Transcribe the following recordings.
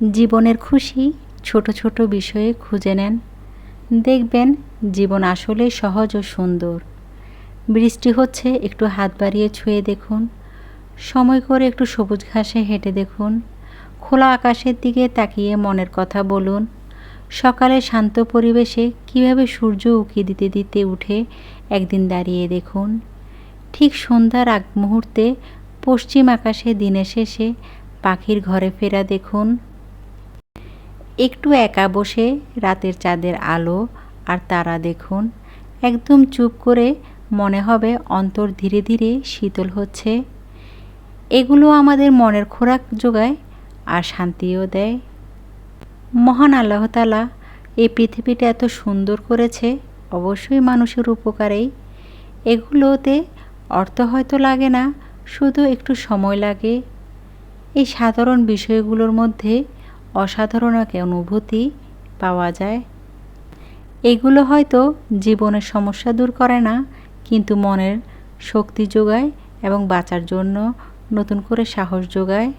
জীবনের খুশি ছোট ছোট বিষয়ে খুঁজে নেন। দেখবেন জীবন আসলে সহজ ও সুন্দর। বৃষ্টি হচ্ছে, একটু হাত বাড়িয়ে ছুঁয়ে দেখুন। সময় করে একটু সবুজ ঘাসে হেঁটে দেখুন। খোলা আকাশের দিকে তাকিয়ে মনের কথা বলুন। সকালে শান্ত পরিবেশে কীভাবে সূর্য উকি দিতে দিতে উঠে একদিন দাঁড়িয়ে দেখুন। ঠিক সন্ধ্যার আগ মুহূর্তে পশ্চিম আকাশে দিনের শেষে পাখির ঘরে ফেরা দেখুন। একটু একা বসে রাতের চাঁদের আলো আর তারা দেখুন, একদম চুপ করে মনে হবে অন্তর ধীরে ধীরে শীতল হচ্ছে। এগুলো আমাদের মনের খোরাক যোগায় আর শান্তিও দেয়। মহান আল্লাহ তালা এই পৃথিবীটা এত সুন্দর করেছে, অবশ্যই মানুষের উপকারেই। এগুলোতে অর্থ হয়তো লাগে না, শুধু একটু সময় লাগে। এই সাধারণ বিষয়গুলোর মধ্যে অসাধারণ এক অনুভূতি পাওয়া যায়। এগুলো হয়তো জীবনের সমস্যা দূর করে না, কিন্তু মনের শক্তি যোগায় এবং বাঁচার জন্য নতুন করে সাহস যোগায়।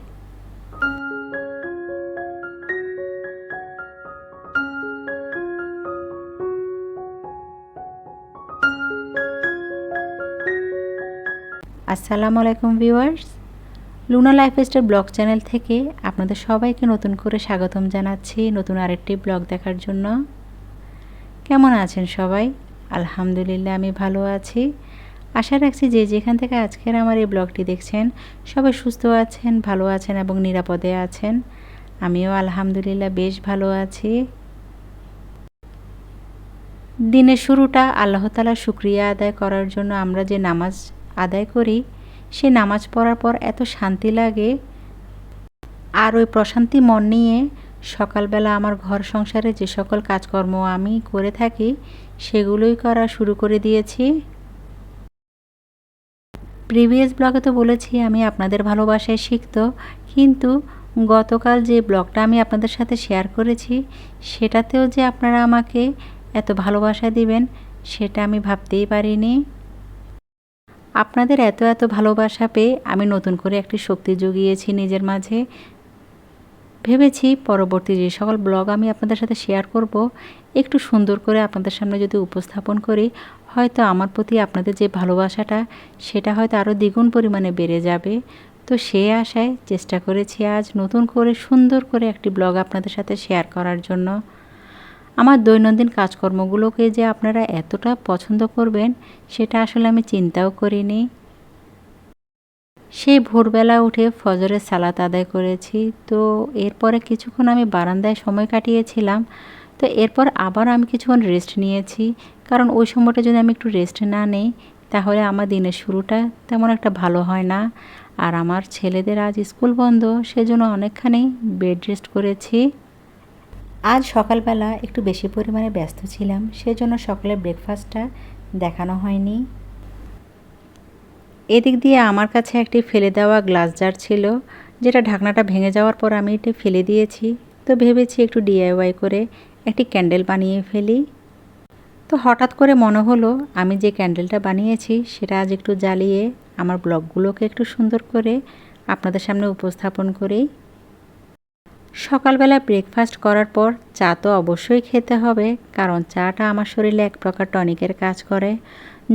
আসসালামু আলাইকুম viewers, Luna life lifestyle blog channel থেকে আপনাদের সবাইকে নতুন করে স্বাগতম জানাচ্ছি নতুন আরেকটি ব্লগ দেখার জন্য। কেমন আছেন সবাই? আলহামদুলিল্লাহ, আমি ভালো আছি। আশা রাখছি যে যেখান থেকে আজকের আমার এই ব্লগটি দেখছেন, সবাই সুস্থ আছেন, ভালো আছেন এবং নিরাপদে আছেন। আমিও আলহামদুলিল্লাহ বেশ ভালো আছি। দিনের শুরুটা আল্লাহ তালা শুক্রিয়া আদায় করার জন্য আমরা যে নামাজ আদায় করি, সে নামাজ পড়ার পর এত শান্তি লাগে আর ওই প্রশান্তি মন নিয়ে সকালবেলা আমার ঘর সংসারে যে সকল কাজকর্ম আমি করে থাকি, সেগুলোই করা শুরু করে দিয়েছি। প্রিভিয়াস ব্লগে তো বলেছি আমি আপনাদের ভালোবাসায় শিখত কিন্তু গতকাল যে ব্লগটা আমি আপনাদের সাথে শেয়ার করেছি, সেটাতেও যে আপনারা আমাকে এত ভালোবাসা দিবেন, সেটা আমি ভাবতেই পারিনি। আপনাদের এত এত ভালোবাসা পেয়ে আমি নতুন করে একটি শক্তি জুগিয়েছি নিজের মাঝে ভেবেছি পরবর্তী যে সকল ব্লগ আমি আপনাদের সাথে শেয়ার করব, একটু সুন্দর করে আপনাদের সামনে যদি উপস্থাপন করি, হয়তো আমার প্রতি আপনাদের যে ভালোবাসাটা, সেটা হয়তো আরও দ্বিগুণ পরিমাণে বেড়ে যাবে। তো সে আশায় চেষ্টা করেছি আজ নতুন করে সুন্দর করে একটি ব্লগ আপনাদের সাথে শেয়ার করার জন্য। আমার দৈনন্দিন কাজকর্মগুলোকে যে আপনারা এতটা পছন্দ করবেন, সেটা আসলে আমি চিন্তাও করিনি। সেই ভোরবেলা উঠে ফজরের সালাত আদায় করেছি। তো এরপরে কিছুক্ষণ আমি বারান্দায় সময় কাটিয়েছিলাম। তো এরপর আবার আমি কিছুক্ষণ রেস্ট নিয়েছি। কারণ ওই সময়টা যদি আমি একটু রেস্ট না নেই, তাহলে আমার দিনের শুরুটা তেমন একটা ভালো হয় না। আর আমার ছেলেদের আজ স্কুল বন্ধ, সেজন্য অনেকখানি বেড রেস্ট করেছি। আজ সকালবেলা একটু বেশি পরিমাণে ব্যস্ত ছিলাম, সেজন্য সকালের ব্রেকফাস্টটা দেখানো হয়নি। এদিক দিয়ে আমার কাছে একটি ফেলে দেওয়া গ্লাস জার ছিল, যেটা ঢাকনাটা ভেঙে যাওয়ার পর আমি এটা ফেলে দিয়েছি। তো ভেবেছি একটু ডিআইওয়াই করে একটি ক্যান্ডেল বানিয়ে ফেলি। তো হঠাৎ করে মনে হলো, আমি যে ক্যান্ডেলটা বানিয়েছি, সেটা আজ একটু জ্বালিয়ে আমার ব্লগগুলোকে একটু সুন্দর করে আপনাদের সামনে উপস্থাপন করি। সকালবেলা ব্রেকফাস্ট করার পর চা তো অবশ্যই খেতে হবে, কারণ চাটা আমার শরীরে এক প্রকার টনিকের কাজ করে।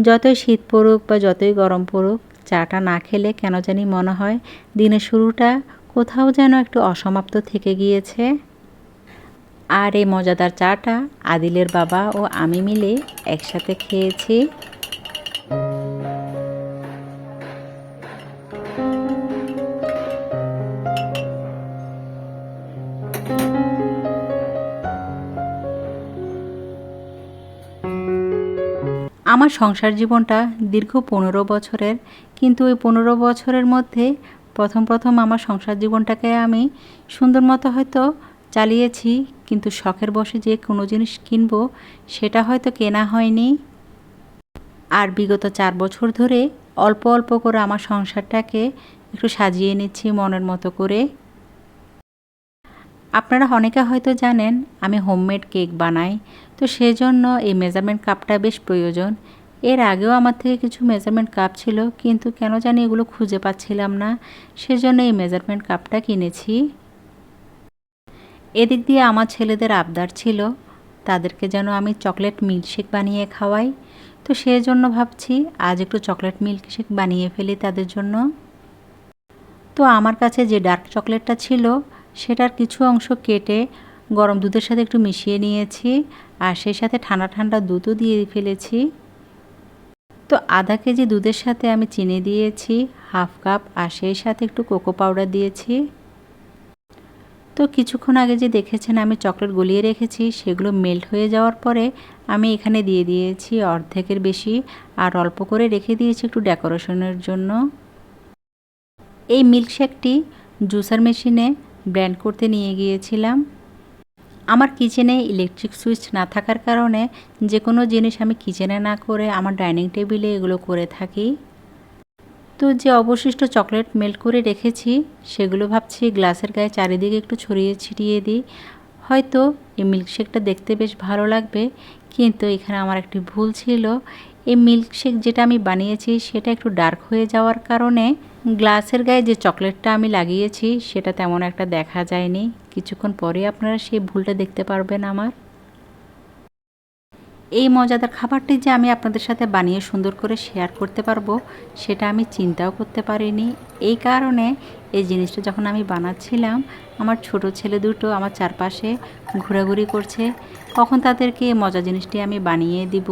যতই শীত পড়ুক বা যতই গরম পড়ুক, চাটা না খেলে কেন জানি মনে হয় দিনের শুরুটা কোথাও যেন একটু অসমাপ্ত থেকে গিয়েছে। আর এই মজাদার চাটা আদিলের বাবা ও আমি মিলে একসাথে খেয়েছি। আমার সংসার জীবনটা দীর্ঘ পনেরো বছরের, কিন্তু ওই পনেরো বছরের মধ্যে প্রথম প্রথম আমার সংসার জীবনটাকে আমি সুন্দর মতো হয়তো চালিয়েছি, কিন্তু শখের বসে যে কোনো জিনিস কিনবো, সেটা হয়তো কেনা হয়নি। আর বিগত চার বছর ধরে অল্প অল্প করে আমার সংসারটাকে একটু সাজিয়ে নিচ্ছি মনের মতো করে। আপনারা অনেকে হয়তো জানেন, আমি হোমমেড কেক বানাই। তো সেজন্য এই মেজারমেন্ট কাপটা বেশ প্রয়োজন। এর আগেও আমার থেকে কিছু মেজারমেন্ট কাপ ছিল, কিন্তু কেন জানি এগুলো খুঁজে পাচ্ছিলাম না। সেজন্য এই মেজারমেন্ট কাপটা কিনেছি। এদিক দিয়ে আমার ছেলেদের আবদার ছিল, তাদেরকে যেন আমি চকলেট মিল্কশেক বানিয়ে খাওয়াই। তো সেজন্য ভাবছি, আজ একটু চকলেট মিল্কশেক বানিয়ে ফেলি তাদের জন্য। তো আমার কাছে যে ডার্ক চকলেটটা ছিল সেটার কিছু অংশ কেটে গরম দুধের সাথে একটু মিশিয়ে নিয়েছি আর সেই সাথে ঠান্ডা ঠান্ডা দুধও দিয়ে ফেলেছি। তো আধা কেজি দুধের সাথে আমি চিনি দিয়েছি, হাফ কাপ আর সেই সাথে একটু কোকো পাউডার দিয়েছি। তো কিছুক্ষণ আগে যে দেখেছেন আমি চকলেট গলিয়ে রেখেছি, সেগুলো মেল্ট হয়ে যাওয়ার পরে আমি এখানে দিয়ে দিয়েছি অর্ধেকের বেশি আর অল্প করে রেখে দিয়েছি একটু ডেকোরেশনের জন্য। এই মিল্কশেকটি জুসার মেশিনে ব্র্যান্ড করতে নিয়ে গিয়েছিলাম। আমার কিচেনে ইলেকট্রিক সুইচ না থাকার কারণে যে কোনো জিনিস আমি কিচেনে না করে আমার ডাইনিং টেবিলে এগুলো করে থাকি। তো যে অবশিষ্ট চকলেট মেল্ট করে রেখেছি, সেগুলো ভাবছি গ্লাসের গায়ে চারিদিকে একটু ছড়িয়ে ছিটিয়ে দিই। হয়তো এই মিল্কশেকটা দেখতে বেশ ভালো লাগবে, কিন্তু এখানে আমার একটি ভুল ছিল। এই মিল্কশেক যেটা আমি বানিয়েছি, সেটা একটু ডার্ক হয়ে যাওয়ার কারণে গ্লাসের গায়ে যে চকলেটটা আমি লাগিয়েছি, সেটা তেমন একটা দেখা যায়নি। কিছুক্ষণ পরে আপনারা সেই ভুলটা দেখতে পারবেন আমার। এই মজাদার খাবারটি যে আমি আপনাদের সাথে বানিয়ে সুন্দর করে শেয়ার করতে পারব, সেটা আমি চিন্তাও করতে পারিনি। এই কারণে এই জিনিসটা যখন আমি বানাচ্ছিলাম, আমার ছোট ছেলে দুটো আমার চারপাশে ঘোরাঘুরি করছে কখন তাদেরকে এই মজা জিনিসটি আমি বানিয়ে দিব।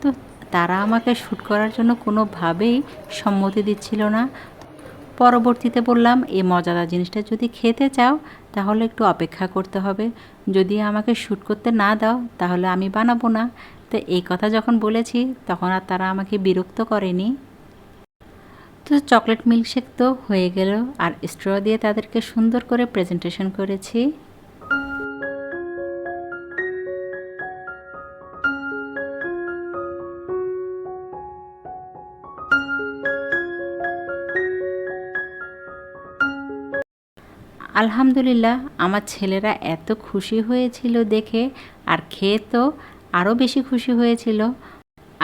তো তারা আমাকে শ্যুট করার জন্য কোনোভাবেই সম্মতি দিচ্ছিল না। পরবর্তীতে বললাম, এই মজাদার জিনিসটা যদি খেতে চাও, তাহলে একটু অপেক্ষা করতে হবে। যদি আমাকে শ্যুট করতে না দাও, তাহলে আমি বানাবো না। তো এই কথা যখন বলেছি, তখন আর তারা আমাকে বিরক্ত করেনি। তো চকলেট মিল্কশেক তো হয়ে গেল, আর স্ট্র দিয়ে তাদেরকে সুন্দর করে প্রেজেন্টেশন করেছি। আলহামদুলিল্লাহ, আমার ছেলেরা এত খুশি হয়েছিল দেখে, আর খেয়ে তো আরও বেশি খুশি হয়েছিল।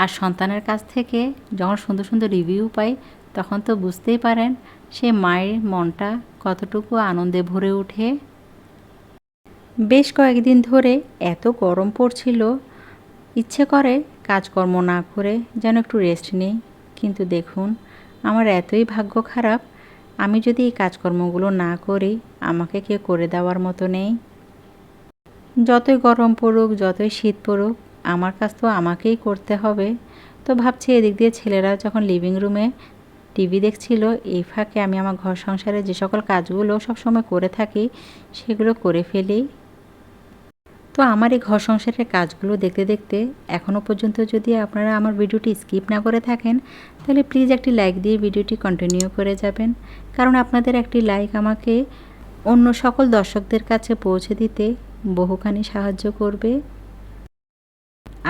আর সন্তানের কাছ থেকে যখন সুন্দর সুন্দর রিভিউ পাই, তখন তো বুঝতেই পারেন সে মায়ের মনটা কতটুকু আনন্দে ভরে ওঠে। বেশ কয়েকদিন ধরে এত গরম পড়ছিল, ইচ্ছে করে কাজকর্ম না করে যেন একটু রেস্ট নিই। কিন্তু দেখুন, আমার এতই ভাগ্য খারাপ আমি যদি এই কাজকর্মগুলো না করি, আমাকে কেউ করে দেওয়ার মতো নেই। যতই গরম পড়ুক, যতই শীত পড়ুক, আমার কাজ তো আমাকেই করতে হবে। তো ভাবছি এদিক দিয়ে ছেলেরা যখন লিভিং রুমে টিভি দেখছিল, এই ফাঁকে আমি আমার ঘর সংসারে যে সকল কাজগুলো সবসময় করে থাকি, সেগুলো করে ফেলি। তো আমার এই ঘর সংসারের কাজগুলো দেখতে দেখতে এখনও পর্যন্ত যদি আপনারা আমার ভিডিওটি স্কিপ না করে থাকেন, তাহলে প্লিজ একটি লাইক দিয়ে ভিডিওটি কন্টিনিউ করে যাবেন। কারণ আপনাদের একটি লাইক আমাকে অন্য সকল দর্শকদের কাছে পৌঁছে দিতে বহুখানি সাহায্য করবে।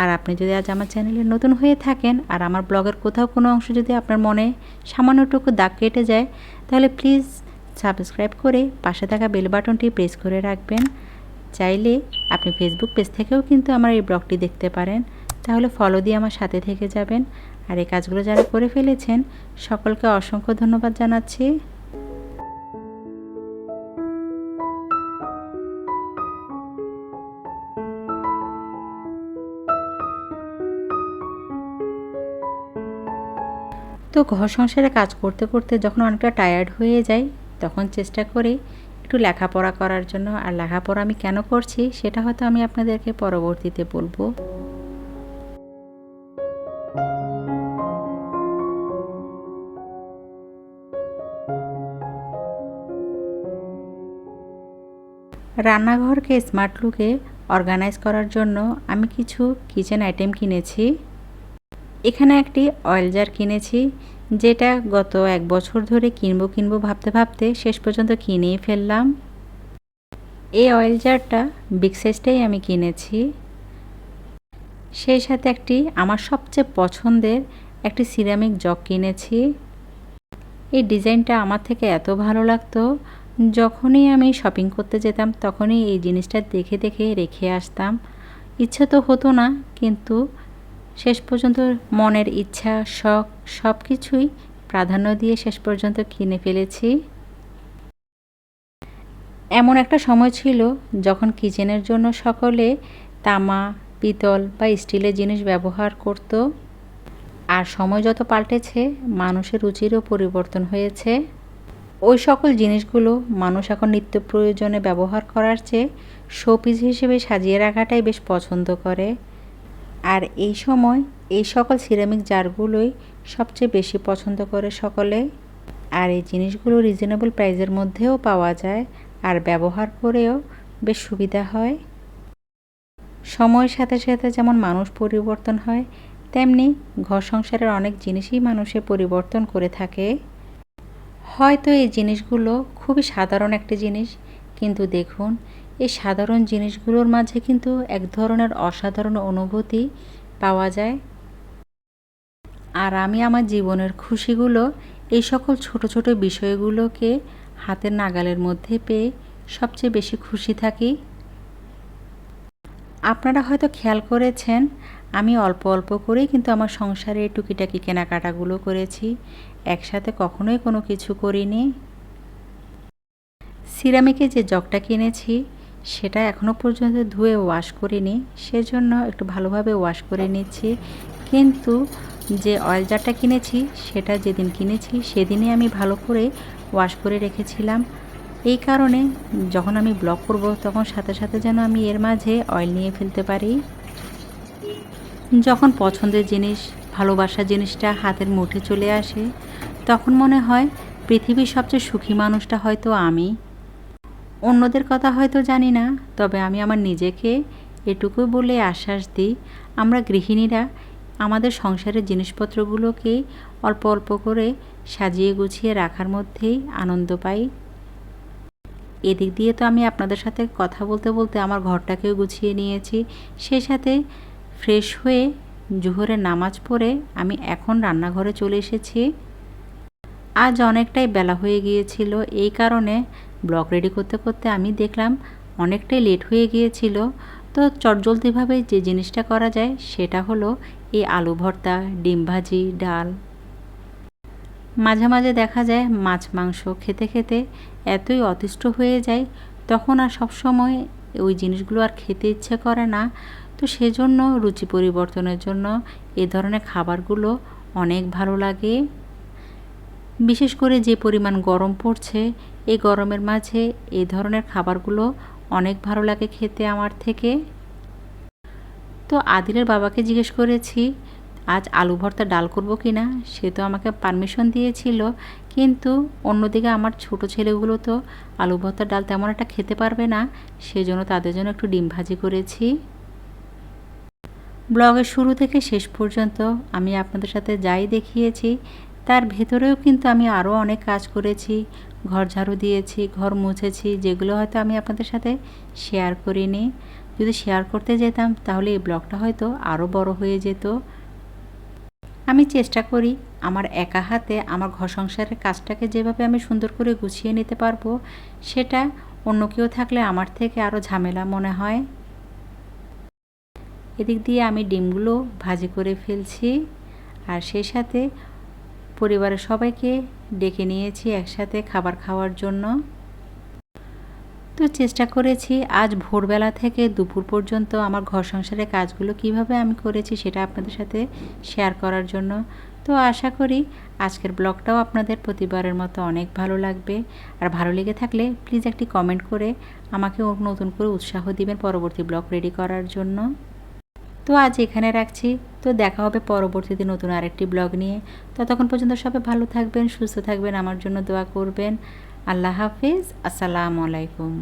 আর আপনি যদি আজ আমার চ্যানেলে নতুন হয়ে থাকেন আর আমার ব্লগের কোথাও কোনো অংশ যদি আপনার মনে সামান্যটুকু দাগ কেটে যায়, তাহলে প্লিজ সাবস্ক্রাইব করে পাশে থাকা বেল বাটনটি প্রেস করে রাখবেন। চাইলে আপনি ফেসবুক পেজ থেকেও কিন্তু আমার এই ব্লগটি দেখতে পারেন। তাহলে ফলো দিয়ে আমার সাথে থেকে যাবেন। আর এই কাজগুলো যারা করে ফেলেছেন, সকলকে অসংখ্য ধন্যবাদ জানাচ্ছি। তো ঘর সংসারে কাজ করতে করতে যখন অনেকটা টায়ার্ড হয়ে যায়, তখন চেষ্টা করি একটু লেখাপড়া করার জন্য, আর লেখাপড়া আমি কেন করছি সেটা হয়তো আমি আপনাদেরকে পরবর্তীতে বলব। রান্নাঘরকে স্মার্ট লুকে অর্গানাইজ করার জন্য আমি কিছু কিচেন আইটেম কিনেছি। এখানে একটি অয়েল জার কিনেছি। যেটা গত এক বছর ধরে কিনবো কিনবো ভাবতে ভাবতে শেষ পর্যন্ত কিনেই ফেললাম। এই অয়েল জারটা বিগ সাইজটাই আমি কিনেছি। সেই সাথে একটি আমার সবচেয়ে পছন্দের একটি সিরামিক জগ কিনেছি। এই ডিজাইনটা আমার থেকে এত ভালো লাগতো, যখনই আমি শপিং করতে যেতাম তখনই এই জিনিসটা দেখে দেখে রেখে আসতাম। ইচ্ছে তো হতো না, কিন্তু শেষ পর্যন্ত মনের ইচ্ছা, শখ সব কিছুই প্রাধান্য দিয়ে শেষ পর্যন্ত কিনে ফেলেছি। এমন একটা সময় ছিল যখন কিচেনের জন্য সকলে তামা, পিতল বা স্টিলের জিনিস ব্যবহার করত। আর সময় যত পাল্টেছে, মানুষের রুচিরও পরিবর্তন হয়েছে। ওই সকল জিনিসগুলো মানুষ এখন নিত্য প্রয়োজনে ব্যবহার করার চেয়ে শোপিস হিসেবে সাজিয়ে রাখাটাই বেশ পছন্দ করে। আর এই সময় এই সকল সিরামিক জারগুলোই সবচেয়ে বেশি পছন্দ করে সকলে। আর এই জিনিসগুলো রিজনেবল প্রাইসের মধ্যেও পাওয়া যায় আর ব্যবহার করেও বেশ সুবিধা হয়। সময়ের সাথে সাথে যেমন মানুষ পরিবর্তন হয়, তেমনি ঘর সংসারের অনেক জিনিসই মানুষে পরিবর্তন করে থাকে। হয়তো এই জিনিসগুলো খুবই সাধারণ একটি জিনিস, কিন্তু দেখুন এই সাধারণ জিনিসগুলোর মাঝে কিন্তু এক ধরনের অসাধারণ অনুভূতি পাওয়া যায়। আর আমি আমার জীবনের খুশিগুলো এই সকল ছোট ছোট বিষয়গুলোকে হাতের নাগালের মধ্যে পেয়ে সবচেয়ে বেশি খুশি থাকি। আপনারা হয়তো খেয়াল করেছেন, আমি অল্প অল্প করেই কিন্তু আমার সংসারে টুকিটাকি কেনাকাটাগুলো করেছি, একসাথে কখনোই কোনো কিছু করিনি। সিরামিকে যে জগটা কিনেছি সেটা এখনও পর্যন্ত ধুয়ে ওয়াশ করিনি, সেজন্য একটু ভালোভাবে ওয়াশ করে নিচ্ছি। কিন্তু যে অয়েল জারটা কিনেছি, সেটা যেদিন কিনেছি, সেদিনই আমি ভালো করে ওয়াশ করে রেখেছিলাম। এই কারণে যখন আমি ব্লক করব, তখন সাথে সাথে যেন আমি এর মাঝে অয়েল নিয়ে ফেলতে পারি। যখন পছন্দের জিনিস ভালোবাসার জিনিসটা হাতের মুঠে চলে আসে, তখন মনে হয় পৃথিবীর সবচেয়ে সুখী মানুষটা হয়তো আমি। অন্যদের কথা হয়তো জানি না, তবে আমি আমার নিজেকে এটুকু বলে আশ্বাস দিই, আমরা গৃহিণীরা আমাদের সংসারের জিনিসপত্রগুলোকে অল্প অল্প করে সাজিয়ে গুছিয়ে রাখার মধ্যেই আনন্দ পাই। এদিক দিয়ে তো আমি আপনাদের সাথে কথা বলতে বলতে আমার ঘরটাকেও গুছিয়ে নিয়েছি। সেই সাথে ফ্রেশ হয়ে জোহরের নামাজ পড়ে আমি এখন রান্নাঘরে চলে এসেছি। আজ অনেকটাই বেলা হয়ে গিয়েছিল, এই কারণে ব্লগ রেডি করতে করতে আমি দেখলাম অনেকটাই লেট হয়ে গিয়েছিল। তো চটজলদিভাবে যে জিনিসটা করা যায় সেটা হলো এই আলু ভর্তা, ডিম ভাজি, ডাল। মাঝে মাঝে দেখা যায় মাছ, মাংস খেতে খেতে এতই অতিষ্ঠ হয়ে যায়, তখন আর সবসময় ওই জিনিসগুলো আর খেতে ইচ্ছে করে না। তো সেজন্য রুচি পরিবর্তনের জন্য এ ধরনের খাবারগুলো অনেক ভালো লাগে। বিশেষ করে যে পরিমাণ গরম পড়ছে এই গরমের মাঝে এই ধরনের খাবারগুলো অনেক ভালো লাগে খেতে আমার থেকে। তো আদিলের বাবাকে জিজ্ঞেস করেছি, আজ আলু ভর্তা ডাল করব কি না সে তো আমাকে পারমিশন দিয়েছিল, কিন্তু অন্যদিকে আমার ছোট ছেলেগুলো তো আলু ভর্তা ডাল তেমন একটা খেতে পারবে না, সেজন্য তাদের জন্য একটু ডিম ভাজি করেছি। ব্লগের শুরু থেকে শেষ পর্যন্ত আমি আপনাদের সাথে যাই দেখিয়েছি তার ভেতরেও কিন্তু আমি আরও অনেক কাজ করেছি, ঘর ঝাড়ু দিয়েছি, ঘর মুছেছি, যেগুলো হয়তো আমি আপনাদের সাথে শেয়ার করিনি। যদি শেয়ার করতে যেতাম, তাহলে এই ব্লগটা হয়তো আরও বড় হয়ে যেত। আমি চেষ্টা করি আমার একা হাতে আমার ঘর সংসারের কাজটাকে যেভাবে আমি সুন্দর করে গুছিয়ে নিতে পারব, সেটা অন্য কেউ থাকলে আমার থেকে আরও ঝামেলা মনে হয়। এদিক দিয়ে আমি ডিমগুলো ভাজি করে ফেলছি, আর সেই সাথে পরিবারের সবাইকে ডেকে নিয়েছি একসাথে খাবার খাওয়ার জন্য। তো চেষ্টা করেছি, আজ ভোরবেলা থেকে দুপুর পর্যন্ত আমার ঘর সংসারের কাজগুলো কীভাবে আমি করেছি সেটা আপনাদের সাথে শেয়ার করার জন্য। তো আশা করি আজকের ব্লগটাও আপনাদের প্রতিবারের মতো অনেক ভালো লাগবে। আর ভালো লেগে থাকলে প্লিজ একটি কমেন্ট করে আমাকে নতুন করে উৎসাহ দিবেন পরবর্তী ব্লগ রেডি করার জন্য। তো আজ এখানে রাখছি। তো দেখা হবে পরবর্তীতে নতুন আরেকটি ব্লগ নিয়ে। ততক্ষণ পর্যন্ত সবাই ভালো থাকবেন, সুস্থ থাকবেন, আমার জন্য দোয়া করবেন। আল্লাহ হাফিজ, আসসালামু আলাইকুম।